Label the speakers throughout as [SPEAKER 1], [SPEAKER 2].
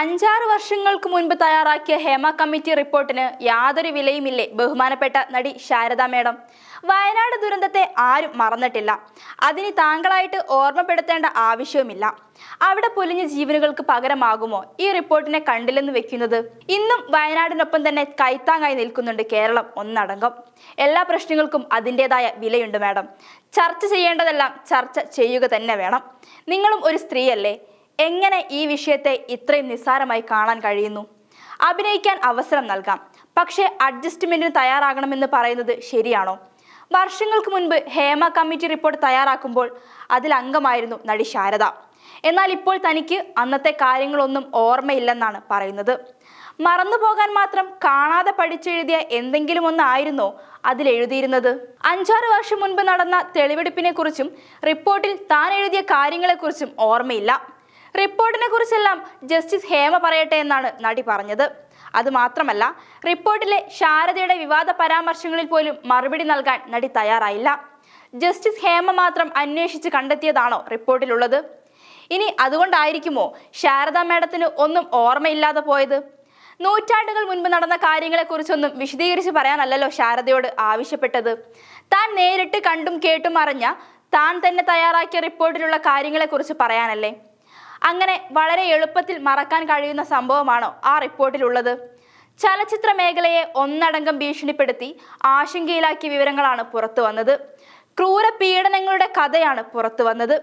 [SPEAKER 1] അഞ്ചാറ് വർഷങ്ങൾക്ക് മുൻപ് തയ്യാറാക്കിയ ഹേമ കമ്മിറ്റി റിപ്പോർട്ടിന് യാതൊരു വിലയുമില്ലേ ബഹുമാനപ്പെട്ട നടി ശാരദാ മേഡം? വയനാട് ദുരന്തത്തെ ആരും മറന്നിട്ടില്ല. അതിന് താങ്കളായിട്ട് ഓർമ്മപ്പെടുത്തേണ്ട ആവശ്യവുമില്ല. അവിടെ പൊലിഞ്ഞ ജീവനുകൾക്ക് പകരമാകുമോ? ഈ റിപ്പോർട്ടിനെ കണ്ടില്ലെന്ന് വെക്കുന്നത് ഇന്നും വയനാടിനൊപ്പം തന്നെ കൈത്താങ്ങായി നിൽക്കുന്നുണ്ട് കേരളം ഒന്നടങ്കം. എല്ലാ പ്രശ്നങ്ങൾക്കും അതിന്റെതായ വിലയുണ്ട് മാഡം. ചർച്ച ചെയ്യേണ്ടതെല്ലാം ചർച്ച ചെയ്യുക തന്നെ വേണം. നിങ്ങളും ഒരു സ്ത്രീയല്ലേ? എങ്ങനെ ഈ വിഷയത്തെ ഇത്രയും നിസ്സാരമായി കാണാൻ കഴിയുന്നു? അഭിനയിക്കാൻ അവസരം നൽകാം. പക്ഷേ അഡ്ജസ്റ്റ്മെന്റിന് തയ്യാറാകണമെന്ന് പറയുന്നത് ശരിയാണോ? വർഷങ്ങൾക്ക് മുൻപ് ഹേമ കമ്മിറ്റി റിപ്പോർട്ട് തയ്യാറാക്കുമ്പോൾ അതിൽ അംഗമായിരുന്നു നടി ശാരദ. എന്നാൽ ഇപ്പോൾ തനിക്ക് അന്നത്തെ കാര്യങ്ങളൊന്നും ഓർമ്മയില്ലെന്നാണ് പറയുന്നത്. മറന്നുപോകാൻ മാത്രം കാണാതെ പഠിച്ചെഴുതിയ എന്തെങ്കിലും ഒന്നായിരുന്നോ അതിൽ എഴുതിയിരുന്നത്? അഞ്ചാറ് വർഷം മുൻപ് നടന്ന തെളിവെടുപ്പിനെ കുറിച്ചും റിപ്പോർട്ടിൽ താൻ എഴുതിയ കാര്യങ്ങളെക്കുറിച്ചും ഓർമ്മയില്ല. റിപ്പോർട്ടിനെ കുറിച്ചെല്ലാം ജസ്റ്റിസ് ഹേമ പറയട്ടെ എന്നാണ് നടി പറഞ്ഞത്. അത് മാത്രമല്ല റിപ്പോർട്ടിലെ ശാരദയുടെ വിവാദ പരാമർശങ്ങളിൽ പോലും മറുപടി നൽകാൻ നടി തയ്യാറായില്ല. ജസ്റ്റിസ് ഹേമ മാത്രം അന്വേഷിച്ച് കണ്ടെത്തിയതാണോ റിപ്പോർട്ടിലുള്ളത്? ഇനി അതുകൊണ്ടായിരിക്കുമോ ശാരദ മേഡത്തിന് ഒന്നും ഓർമ്മയില്ലാതെ പോയത്? നൂറ്റാണ്ടുകൾ മുൻപ് നടന്ന കാര്യങ്ങളെക്കുറിച്ചൊന്നും വിശദീകരിച്ച് പറയാനല്ലല്ലോ ശാരദയോട് ആവശ്യപ്പെട്ടത്. താൻ നേരിട്ട് കണ്ടും കേട്ടും അറിഞ്ഞ താൻ തന്നെ തയ്യാറാക്കിയ റിപ്പോർട്ടിലുള്ള കാര്യങ്ങളെക്കുറിച്ച് പറയാനല്ലേ? അങ്ങനെ വളരെ എളുപ്പത്തിൽ മറക്കാൻ കഴിയുന്ന സംഭവമാണോ ആ റിപ്പോർട്ടിലുള്ളത്? ചലച്ചിത്ര മേഖലയെ ഒന്നടങ്കം ഭീഷണിപ്പെടുത്തി ആശങ്കയിലാക്കിയ വിവരങ്ങളാണ് പുറത്തു വന്നത്. ക്രൂര പീഡനങ്ങളുടെ കഥയാണ് പുറത്തു വന്നത്.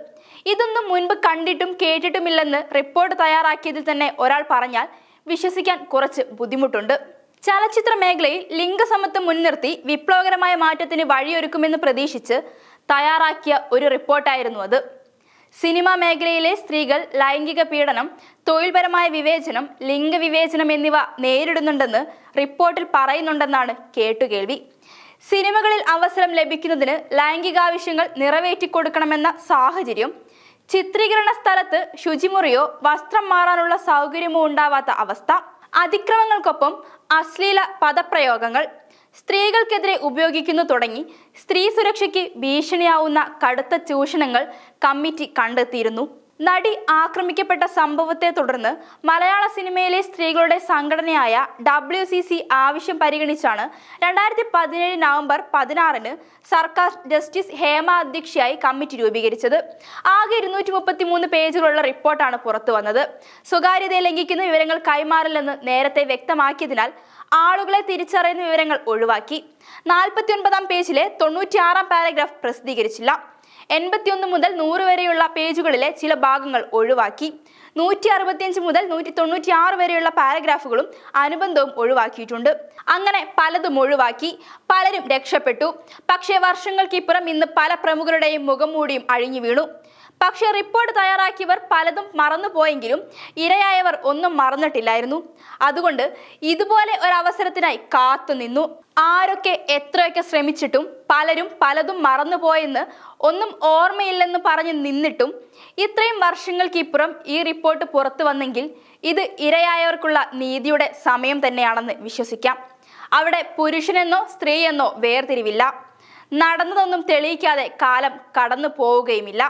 [SPEAKER 1] ഇതൊന്നും മുൻപ് കണ്ടിട്ടും കേട്ടിട്ടുമില്ലെന്ന് റിപ്പോർട്ട് തയ്യാറാക്കിയതിൽ തന്നെ ഒരാൾ പറഞ്ഞാൽ വിശ്വസിക്കാൻ കുറച്ച് ബുദ്ധിമുട്ടുണ്ട്. ചലച്ചിത്ര മേഖലയിൽ ലിംഗസമത്വം മുൻനിർത്തി വിപ്ലവകരമായ മാറ്റത്തിന് വഴിയൊരുക്കുമെന്ന് പ്രതീക്ഷിച്ച് തയ്യാറാക്കിയ ഒരു റിപ്പോർട്ടായിരുന്നു അത്. സിനിമാ മേഖലയിലെ സ്ത്രീകൾ ലൈംഗിക പീഡനം തൊഴിൽപരമായ വിവേചനം ലിംഗവിവേചനം എന്നിവ നേരിടുന്നുണ്ടെന്ന് റിപ്പോർട്ടിൽ പറയുന്നുണ്ടെന്നാണ് കേട്ടുകേൾവി. സിനിമകളിൽ അവസരം ലഭിക്കുന്നതിന് ലൈംഗികാവശ്യങ്ങൾ നിറവേറ്റിക്കൊടുക്കണമെന്ന സാഹചര്യം ചിത്രീകരണ സ്ഥലത്ത് ശുചിമുറിയോ വസ്ത്രം മാറാനുള്ള സൗകര്യമോ ഉണ്ടാവാത്ത അവസ്ഥ അതിക്രമങ്ങൾക്കൊപ്പം അശ്ലീല പദപ്രയോഗങ്ങൾ സ്ത്രീകൾക്കെതിരെ ഉപയോഗിക്കുന്നു തുടങ്ങി. സ്ത്രീ സുരക്ഷയ്ക്ക് ഭീഷണിയാവുന്ന കടുത്ത ചൂഷണങ്ങൾ കമ്മിറ്റി കണ്ടെത്തിയിരുന്നു. നടി ആക്രമിക്കപ്പെട്ട സംഭവത്തെ തുടർന്ന് മലയാള സിനിമയിലെ സ്ത്രീകളുടെ സംഘടനയായ ഡബ്ല്യു സി സി ആവശ്യം പരിഗണിച്ചാണ് രണ്ടായിരത്തി പതിനേഴ് നവംബർ പതിനാറിന് സർക്കാർ ജസ്റ്റിസ് ഹേമ അധ്യക്ഷയായി കമ്മിറ്റി രൂപീകരിച്ചത്. ആകെ ഇരുന്നൂറ്റി മുപ്പത്തി മൂന്ന് പേജുകളുള്ള റിപ്പോർട്ടാണ് പുറത്തു വന്നത്. സ്വകാര്യതയെ ലംഘിക്കുന്ന വിവരങ്ങൾ കൈമാറില്ലെന്ന് നേരത്തെ വ്യക്തമാക്കിയതിനാൽ ആളുകളെ തിരിച്ചറിയുന്ന വിവരങ്ങൾ ഒഴിവാക്കി. നാൽപ്പത്തി ഒൻപതാം പേജിലെ തൊണ്ണൂറ്റിയാറാം പാരഗ്രാഫ് പ്രസിദ്ധീകരിച്ചില്ല. എൺപത്തിയൊന്ന് മുതൽ നൂറ് വരെയുള്ള പേജുകളിലെ ചില ഭാഗങ്ങൾ ഒഴിവാക്കി. നൂറ്റി അറുപത്തിയഞ്ച് മുതൽ നൂറ്റി തൊണ്ണൂറ്റി ആറ് വരെയുള്ള പാരഗ്രാഫുകളും അനുബന്ധവും ഒഴിവാക്കിയിട്ടുണ്ട്. അങ്ങനെ പലതും ഒഴിവാക്കി. പലരും രക്ഷപ്പെട്ടു. പക്ഷേ വർഷങ്ങൾക്കിപ്പുറം ഇന്ന് പല പ്രമുഖരുടെയും മുഖംമൂടിയും അഴിഞ്ഞു വീണു. പക്ഷേ റിപ്പോർട്ട് തയ്യാറാക്കിയവർ പലതും മറന്നുപോയെങ്കിലും ഇരയായവർ ഒന്നും മറന്നിട്ടില്ലായിരുന്നു. അതുകൊണ്ട് ഇതുപോലെ ഒരു അവസരത്തിനായി കാത്തുനിന്നു ആരൊക്കെ എത്രയൊക്കെ ശ്രമിച്ചിട്ടും പലരും പലതും മറന്നുപോയെന്ന് ഒന്നും ഓർമ്മയില്ലെന്ന് പറഞ്ഞ് നിന്നിട്ടും ഇത്രയും വർഷങ്ങൾക്കിപ്പുറം ഈ റിപ്പോർട്ട് പുറത്തു വന്നെങ്കിൽ ഇത് ഇരയായവർക്കുള്ള നീതിയുടെ സമയം തന്നെയാണെന്ന് വിശ്വസിക്കാം. അവിടെ പുരുഷനെന്നോ സ്ത്രീയെന്നോ വേർതിരിവില്ല. നടന്നതൊന്നും തെളിയിക്കാതെ കാലം കടന്നു പോവുകയുമില്ല